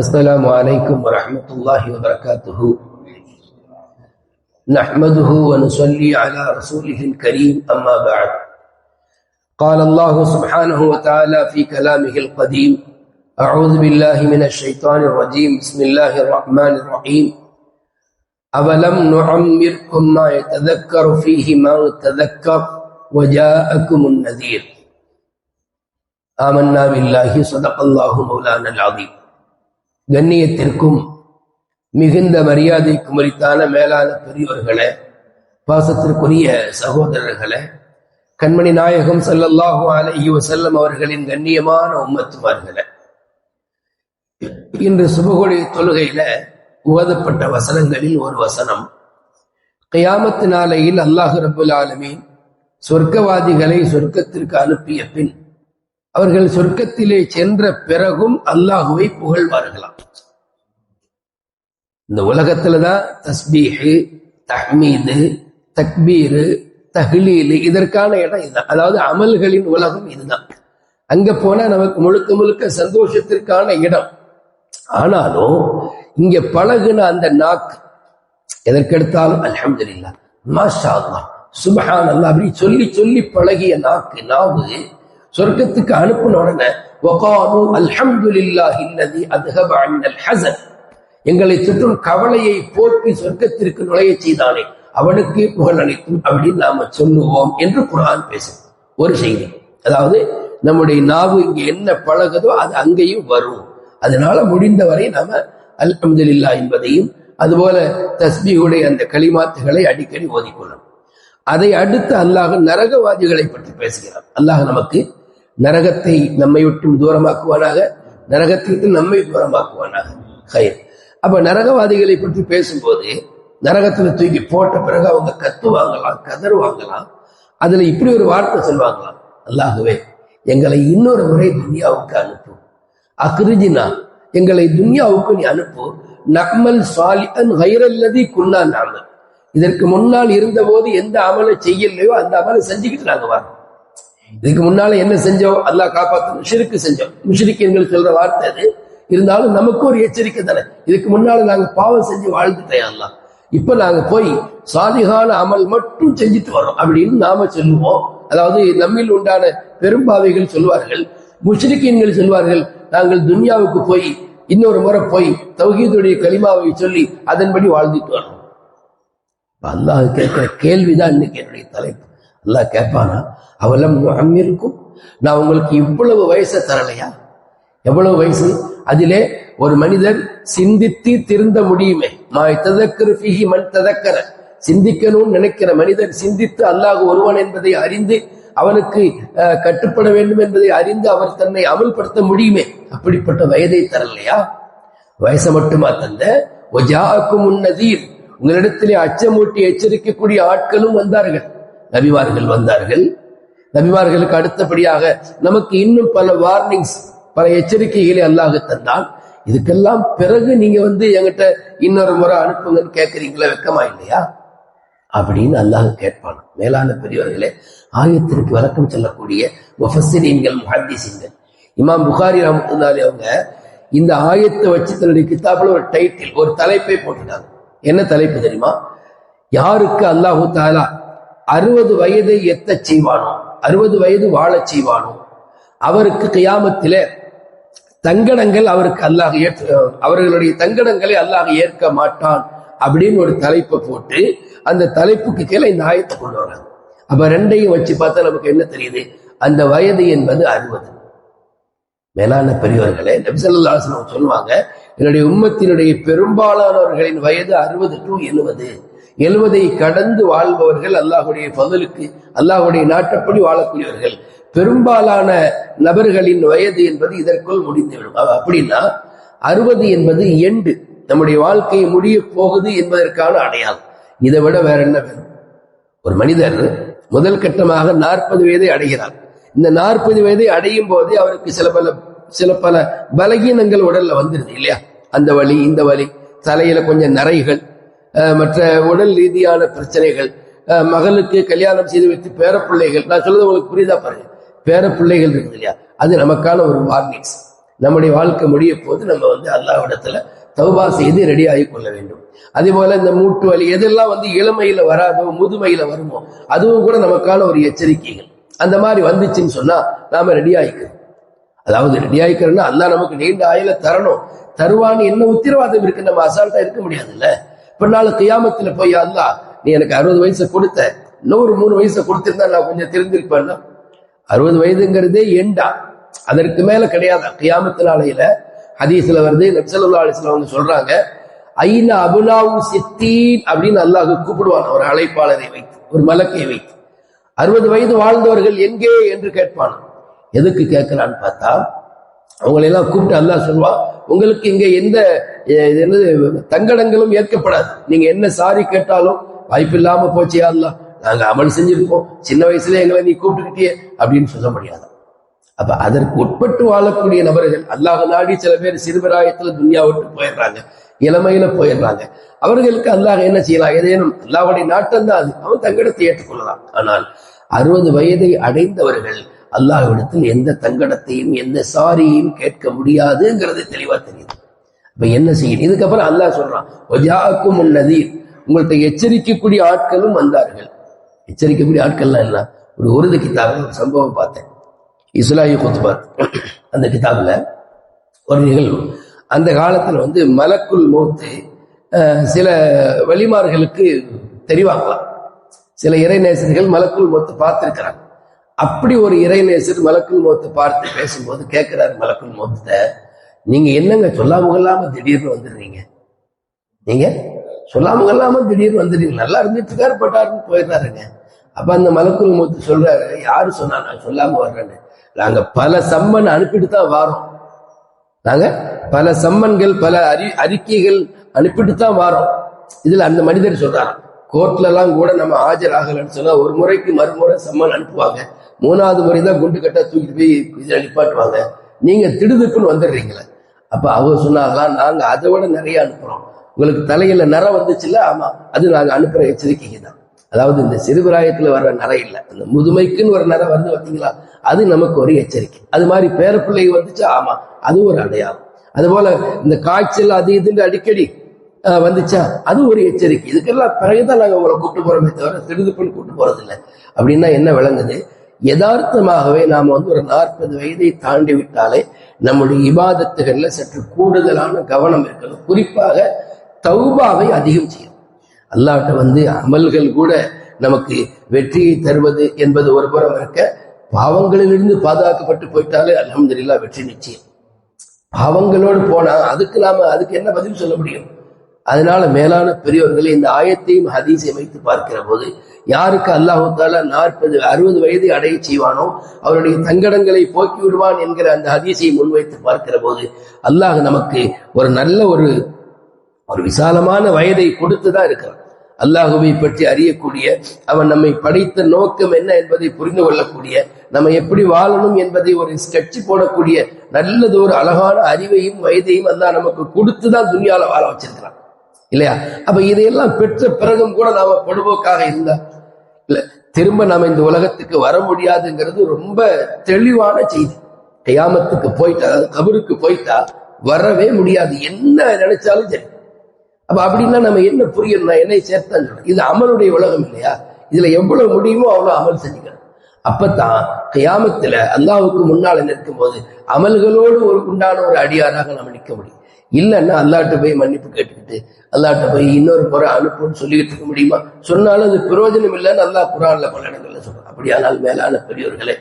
السلام عليكم ورحمة الله وبركاته. نحمده ونصلي على رسوله الكريم أما بعد. قال الله سبحانه وتعالى في كلامه القديم أعوذ بالله من الشيطان الرجيم بسم الله الرحمن الرحيم. أولم نعمركم ما يتذكر فيه ما تذكر وجاءكم النذير. آمنا بالله صدق الله مولانا العظيم. கண்ணியத்திற்கும் மிகுந்த மரியாதைக்கு மறித்தான மேலான பெரியோர்களே பாசத்திற்குரிய சகோதரர்களே கண்மணி நாயகம் சல்லல்லாஹு அலைஹி வசல்லம் அவர்களின் கண்ணியமான உம்மத்துமார்களே இன்று சுபகுடி தொழுகையில ஓதப்பட்ட வசனங்களில் ஒரு வசனம். கயாமத்து நாளையில் அல்லாஹு ரபுல் ஆலமீன் சொர்க்கவாதிகளை சொர்க்கத்திற்கு அனுப்பிய பின் அவர்கள் சொர்க்கத்திலே சென்ற பிறகும் அல்லாஹுவை புகழ்வார்களாம். இந்த உலகத்துலதான் தஸ்பீஹு தஹ்மீது தக்பீரு தஹ்லீலு இதற்கான இடம் இதுதான். அதாவது அமல்களின் உலகம் இதுதான். அங்க போனா நமக்கு முழுக்க முழுக்க சந்தோஷத்திற்கான இடம். ஆனாலும் இங்க பழகுன அந்த நாக்கு எதற்கெடுத்தாலும் அல்ஹம்துலில்லாஹ் மாஷா அல்லா சுபஹான் அல்லா அப்படி சொல்லி சொல்லி பழகிய நாக்கு நாவு சொர்க்கத்துக்கு அனுப்பின உடனே அல்ஹம்துலில்லாஹி எங்களை சுற்றும் கவலையை போக்கி சொர்க்கத்திற்கு நுழைய செய்தானே அவனுக்கு புகழ் அளிக்கும் அப்படின்னு நாம சொல்லுவோம் என்று குரான் பேசும் ஒரு செய்தி. அதாவது நம்முடைய நாவு இங்க என்ன பழகுதோ அது அங்கேயும் வரும். அதனால முடிந்தவரை நாம அல்ஹம்துல்லா என்பதையும் அதுபோல தஸ்பியுடைய அந்த களிமாத்துகளை அடிக்கடி ஓதிக்கொள்ளும் அதை அடுத்து அல்லாஹ் நரகவாதிகளை பற்றி பேசுகிறார் அல்லாஹ் நமக்கு நரகத்தை நம்மை விட்டும் தூரமாக்குவானாக? நரகத்திற்கு நம்மை தூரமாக்குவானாக? ஹயர் அப்ப நரகவாதிகளை பற்றி பேசும்போது நரகத்துல தூக்கி போட்ட பிறகு அவங்க கத்து வாங்கலாம் கதறு வாங்கலாம் அதுல இப்படி ஒரு வார்த்தை சொல்லுவாங்களாம். அல்லாகவே எங்களை இன்னொரு முறை துன்யாவுக்கு அனுப்பு. அக்ரிஜினா எங்களை துன்யாவுக்கு நீ அனுப்பு. நக்மல் சாலிஅன் ஹைரல்லதி குன்னா நாமல். இதற்கு முன்னால் இருந்த போது எந்த அமலை செய்யலையோ அந்த அமலை செஞ்சுக்கிட்டு நாங்க வரோம் இதுக்கு முன்னால என்ன செஞ்சோம்? அல்லாஹ் காப்பாத்து ஷிருக்கு செஞ்சோம். முஷிரிக்கன்கள் சொல்ற வார்த்தை அது. இருந்தாலும் நமக்கு ஒரு எச்சரிக்கை தானே. இதுக்கு முன்னால நாங்க பாவம் செஞ்சு வாழ்ந்துட்டேன் அல்லாஹ். இப்ப நாங்க போய் சாதிகான அமல் மட்டும் செஞ்சுட்டு வரோம் அப்படின்னு நாம சொல்லுவோம். அதாவது நம்மில் உண்டான பெரும்பாவைகள் சொல்வார்கள் முஷ்ரிக்கீன்கள் சொல்வார்கள் நாங்கள் துன்யாவுக்கு போய் இன்னொரு முறை போய் தௌஹீதுடைய கலிமாவை சொல்லி அதன்படி வாழ்ந்துட்டு வரோம் அல்லாஹ் கேட்கிற கேள்விதான் இன்னைக்கு என்னுடைய தலைப்பு. அல்லாஹ் கேட்பானா? அவலம் அம்மிருக்கும் நான் உங்களுக்கு இவ்வளவு வயசை தரலையா? எவ்வளவு வயசு? அதிலே ஒரு மனிதர் சிந்தித்து திருந்த முடியுமே. மா ததக்கரு பிஹி மண் ததக்கர. சிந்திக்கணும்னு நினைக்கிற மனிதர் சிந்தித்து அல்லாஹ் ஒருவன் என்பதை அறிந்து அவனுக்கு கட்டுப்பட வேண்டும் என்பதை அறிந்து அவர் தன்னை அமல்படுத்த முடியுமே. அப்படிப்பட்ட வயதை தரலையா? வயசை மட்டுமா தந்த? ஒஜாக்கும் உன்னதீர் உங்களிடத்திலே அச்சமூட்டி எச்சரிக்கக்கூடிய ஆட்களும் வந்தார்கள். நபிமார்கள் வந்தார்கள். நபிமார்களுக்கு அடுத்தபடியாக நமக்கு இன்னும் பல வார்னிங்ஸ் பல எச்சரிக்கைகளை அல்லாஹ் தந்தான். இதுக்கெல்லாம் பிறகு நீங்க வந்து என்கிட்ட இன்னொரு முறை அனுப்புங்கன்னு கேட்கறீங்களா வெக்கமா இல்லையா? அப்படின்னு அல்லாஹ் கேட்பான். மேலான பெரியவர்களே ஆயத்திற்கு விளக்கம் சொல்லக்கூடிய முஃபஸ்ஸிரீன்கள் முஹத்திசீன்கள் இமாம் புகாரி ரஹமத்துல்லாஹி அவங்க இந்த ஆயத்தை வச்சு தன்னுடைய கித்தாப்புல ஒரு டைட்டில் ஒரு தலைப்பை போட்டுட்டாங்க என்ன தலைப்பு தெரியுமா? யாருக்கு அல்லாஹு தாலா அறுபது வயதை எத்தச் செய்வானோ? அறுபது வயது வாழச் செய்வானோ? அவருக்கு கியாமத்தில தங்கடங்கள் அவருக்கு அல்லாஹ் ஏற்க அவர்களுடைய தங்கடங்களை அல்லாஹ் ஏற்க மாட்டான் அப்படின்னு ஒரு தலைப்பை போட்டு அந்த தலைப்புக்கு கீழே இந்த ஆயத்தை கொண்டு வர்றாங்க. அப்ப ரெண்டையும் வச்சு பார்த்தா நமக்கு என்ன தெரியுது? அந்த வயது என்பது அறுபது. மேலான பெரியவர்களே நபிசல்லாசனம் சொல்லுவாங்க என்னுடைய உம்மத்தினுடைய பெரும்பாலானவர்களின் வயது அறுபது டு எழுபது எழுவதை கடந்து வாழ்பவர்கள் அல்லாஹுடைய பதிலுக்கு அல்லாஹுடைய நாட்டப்படி வாழக்கூடியவர்கள். பெரும்பாலான நபர்களின் வயது என்பது இதற்குள் முடிந்துவிடும். அப்படின்னா அறுபது என்பது எண்டு. நம்முடைய வாழ்க்கை முடிய போகுது என்பதற்கான அடையாளம். இதை விட வேற என்ன வேணும்? ஒரு மனிதர் முதல் கட்டமாக நாற்பது வயதை அடைகிறார். இந்த நாற்பது வயதை அடையும் போதே அவருக்கு சில பல சில பல பலகீனங்கள் உடல்ல வந்துருது இல்லையா? அந்த வழி இந்த வழி தலையில கொஞ்சம் நரைகள் மற்ற உடல் ரீதியான பிரச்சனைகள் மகளுக்கு கல்யாணம் செய்து வைத்து பேரப்பிள்ளைகள் நான் சொல்றது உங்களுக்கு புரியுதா பாருங்க. பேரப்பிள்ளைகள் இருக்குது இல்லையா? அது நமக்கான ஒரு வார்னிங்ஸ் நம்முடைய வாழ்க்கை முடிய போது நம்ம வந்து அல்லாவிடத்துல தௌபா செய்து ரெடி ஆகி கொள்ள வேண்டும். அதே போல இந்த மூட்டு வலி எதெல்லாம் வந்து இளமையில வராதோ முதுமையில வருமோ அதுவும் கூட நமக்கான ஒரு எச்சரிக்கைகள். அந்த மாதிரி வந்துச்சுன்னு சொன்னா நாம ரெடி ஆயிக்கணும் அதாவது ரெடி ஆயிக்கிறோம்னா அல்லா நமக்கு நீண்ட ஆயில தரணும். தருவான்னு என்ன உத்தரவாதம் இருக்கு? நம்ம அசால்ட்டா இருக்க முடியாதுல்ல. இப்ப நாள் கியாமத்துல போய் அல்லா நீ எனக்கு அறுபது வயசை கொடுத்த. இன்னொரு மூணு வயசை கொடுத்திருந்தா நான் கொஞ்சம் தெரிஞ்சிருப்பேன் அறுபது வயதுங்கிறதே எண்டா அதற்கு மேல கிடையாது. கியாமத்து நாளையில ஹதீஸ்ல வருது. நப்சல்லா அலிஸ்லாம் அவங்க சொல்றாங்க ஐநா அபுலாவு சித்தீன் அப்படின்னு அல்லாஹ் கூப்பிடுவான். ஒரு அழைப்பாளரை வைத்து ஒரு மலக்கை வைத்து. அறுபது வயது வாழ்ந்தவர்கள் எங்கே? என்று கேட்பான். எதுக்கு கேட்கலான்னு பார்த்தா அவங்களை எல்லாம் கூப்பிட்டு அல்லாஹ் சொல்லுவா உங்களுக்கு இங்க எந்த என்னது தங்கடங்களும் ஏற்கப்படாது. நீங்க என்ன சாரி கேட்டாலும் வாய்ப்பில்லாம போச்சே அல்லா நாங்க அமல் செஞ்சிருப்போம் சின்ன வயசுல எங்களை நீ கூப்பிட்டுக்கிட்டியே அப்படின்னு சொல்ல முடியாது. அப்ப அதற்கு உட்பட்டு வாழக்கூடிய நபர்கள் அல்லாஹ் நாடி சில பேர் சிறுபிராயத்துல துன்யா விட்டு போயிடுறாங்க இளமையில போயிடுறாங்க. அவர்களுக்கு அல்லாஹ் என்ன செய்யலாம் ஏதேனும் அல்லாஹ்வுடைய நாட்டம் தான் அது. அவன் தங்கடத்தை ஏற்றுக்கொள்ளலாம். ஆனால் அறுபது வயதை அடைந்தவர்கள் அல்லாஹ்விடத்தில் எந்த தங்கடத்தையும் எந்த சாரியையும் கேட்க முடியாதுங்கிறது தெளிவா தெரியுது. இப்ப என்ன செய்யணும்? இதுக்கப்புறம் அல்லாஹ் சொல்றான் ஒஜாக்கும் நதீர் உங்கள்கிட்ட எச்சரிக்கக்கூடிய ஆட்களும் வந்தார்கள். எச்சரிக்கக்கூடிய ஆட்கள்லாம் என்ன ஒரு உருது கிதாபில் ஒரு சம்பவம் பார்த்தேன். இஸ்லாஹி குத்பாத் அந்த கிதாபில் ஒரு நிகழ்வு. அந்த காலத்துல வந்து மலக்குள் மௌத்து சில வழிமார்களுக்கு தெரிவாங்களாம். சில இறைநேசர்கள் மலக்குள் மௌத்து பார்த்துருக்கிறாங்க. அப்படி ஒரு இறைநேசர் மலக்குள் மௌத்தை பார்த்து பேசும்போது கேட்கிறாரு மலக்குள் மௌத்த நீங்க என்னங்க சொல்லாம கொள்ளாம திடீர்னு வந்துடுறீங்க? நீங்க சொல்லாம கொள்ளாம திடீர்னு வந்துடுறீங்க. நல்லா இருந்துட்டு இருக்காரு பட்டாருன்னு போயிடுறாருங்க. அப்ப அந்த மலக்குள் மோத்து சொல்றாரு யாரு சொன்னா நான் சொல்லாம வர்றேன்னு? நாங்க பல சம்மன் அனுப்பிட்டு தான் வாரோம். நாங்க பல சம்மன்கள் பல அறி அறிக்கைகள் அனுப்பிட்டு தான் வாரோம். இதுல அந்த மனிதர் சொல்றாராம் கோர்ட்ல எல்லாம் கூட நம்ம ஆஜராகலன்னு சொன்னா ஒரு முறைக்கு மறுமுறை சம்மன் அனுப்புவாங்க. மூணாவது முறை தான் குண்டு கட்டா தூக்கிட்டு போய் இதில் நிப்பாட்டுவாங்க நீங்க திடுதுப்புன்னு வந்துடுறீங்களே. அப்ப அவர் சொன்னாங்களாம் நாங்க அதை விட நிறைய அனுப்புறோம். உங்களுக்கு தலையில நர வந்துச்சுல்ல? ஆமா. அது நாங்க அனுப்புற எச்சரிக்கை தான். அதாவது இந்த சிறுபிராயத்துல வர்ற நரை இல்லை. அந்த முதுமைக்குன்னு ஒரு நரை வந்து பார்த்தீங்களா அது நமக்கு ஒரு எச்சரிக்கை. அது மாதிரி பேரப்பிள்ளை வந்துச்சு? ஆமா. அது ஒரு அடையாளம். அது போல இந்த காய்ச்சல் அது இதுன்னு அடிக்கடி வந்துச்சா? அது ஒரு எச்சரிக்கை. இதுக்கெல்லாம் பிறகுதான் நாங்க உங்களை கூப்பிட்டு போறோமே தவிர திடுதுப்புன்னு கூப்பிட்டு போறது இல்லை அப்படின்னா என்ன விளங்குது? யதார்த்தமாகவே நாம வந்து ஒரு நாற்பது வயதை தாண்டி விட்டாலே நம்முடைய இபாதத்துகள்ல சற்று கூடுதலான கவனம் இருக்கணும். குறிப்பாக தௌபாவை அதிகம் செய்யும் அல்லாட்ட வந்து அமல்கள் கூட நமக்கு வெற்றியை தருவது என்பது ஒரு புறம் இருக்க பாவங்களிலிருந்து பாதுகாக்கப்பட்டு போயிட்டாலே அலமதுல்லா வெற்றி நிச்சயம். பாவங்களோடு போனா அதுக்கு நாம அதுக்கு என்ன பதில் சொல்ல முடியும்? அதனால மேலான பெரியவர்களை இந்த ஆயத்தையும் ஹதீஸை வைத்து பார்க்கிற போது யாருக்கு அல்லாஹு தாலா நாற்பது அறுபது வயதை அடைய செய்வானோ அவருடைய தங்கடங்களை போக்கி விடுவான் என்கிற அந்த ஹதீஸை முன்வைத்து பார்க்கிற போது அல்லாஹ் நமக்கு ஒரு நல்ல ஒரு ஒரு விசாலமான வயதை கொடுத்துதான் இருக்கிறான். அல்லாஹுவை பற்றி அறியக்கூடிய அவன் நம்மை படைத்த நோக்கம் என்ன என்பதை புரிந்து கொள்ளக்கூடிய நம்ம எப்படி வாழணும் என்பதை ஒரு ஸ்கெட்ச் போடக்கூடிய நல்லது ஒரு அழகான அறிவையும் வயதையும் அல்லாஹ் நமக்கு கொடுத்துதான் துணியால வாழ வச்சிருக்கிறான். இல்லையா? அப்ப இதையெல்லாம் பெற்ற பிறகும் கூட நாம பொடுபோக்காக இருந்தா இல்ல திரும்ப நாம இந்த உலகத்துக்கு வர முடியாதுங்கிறது ரொம்ப தெளிவான செய்தி. கையாமத்துக்கு போயிட்டா அதாவது கபருக்கு போயிட்டா வரவே முடியாது. என்ன நினைச்சாலும் சரி. அப்ப அப்படின்னா நம்ம என்ன புரியணும் என்னை சேர்த்தான்னு சொல்றேன். இது அமலுடைய உலகம் இல்லையா? இதுல எவ்வளவு முடியுமோ அவ்வளவு அமல் செஞ்சுக்கணும் அப்பதான் கியாமத்துல அல்லாவுக்கு முன்னால நிற்கும் போது அமல்களோடு ஒரு உண்டான ஒரு அடியாராக நம்ம நிற்க முடியும். இல்லைன்னா அல்லாட்ட போய் மன்னிப்பு கேட்டுக்கிட்டு அல்லாட்ட போய் இன்னொரு முறை அனுப்புன்னு சொல்லிக்கிட்டு இருக்க முடியுமா? சொன்னாலும் அது பிரயோஜனம் இல்லைன்னு நல்லா குரான்ல பல இடங்கள்ல சொல்றோம் அப்படியானால் மேலான பெரியோர்களே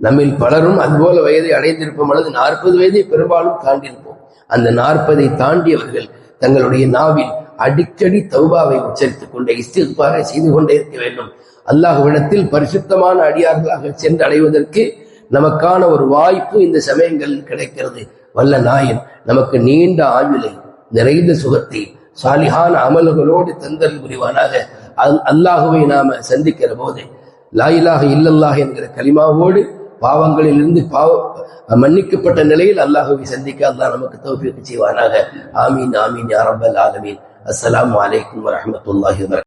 நம்மில் பலரும் அதுபோல வயதை அடைந்திருப்போம் அல்லது நாற்பது வயதை பெரும்பாலும் தாண்டியிருப்போம். அந்த நாற்பதை தாண்டியவர்கள் தங்களுடைய நாவில் அடிக்கடி தௌபாவை உச்சரித்துக் கொண்டே இஸ்திஃபாரை செய்து கொண்டே இருக்க வேண்டும். அல்லாஹுவிடத்தில் பரிசுத்தமான அடியார்களாக சென்று அடைவதற்கு நமக்கான ஒரு வாய்ப்பு இந்த சமயங்களில் கிடைக்கிறது. வல்ல நாயன் நமக்கு நீண்ட ஆயுளை நிறைந்த சுகத்தை சாலிகான அமல்களோடு தந்தல் புரிவானாக. அல்- அல்லாஹுவை நாம சந்திக்கிற போது லாயிலாக இல்லல்லாக என்கிற கலிமாவோடு பாவங்களில் இருந்து பாவ மன்னிக்கப்பட்ட நிலையில் அல்லாஹுவை சந்திக்க அல்லாஹ் நமக்கு தௌஃபீக் செய்வானாக. ஆமீன் ஆமீன் யாரபல் ஆலமீன். அஸ்லாம் வலைக்கம் வரமத்துல்லாஹி வர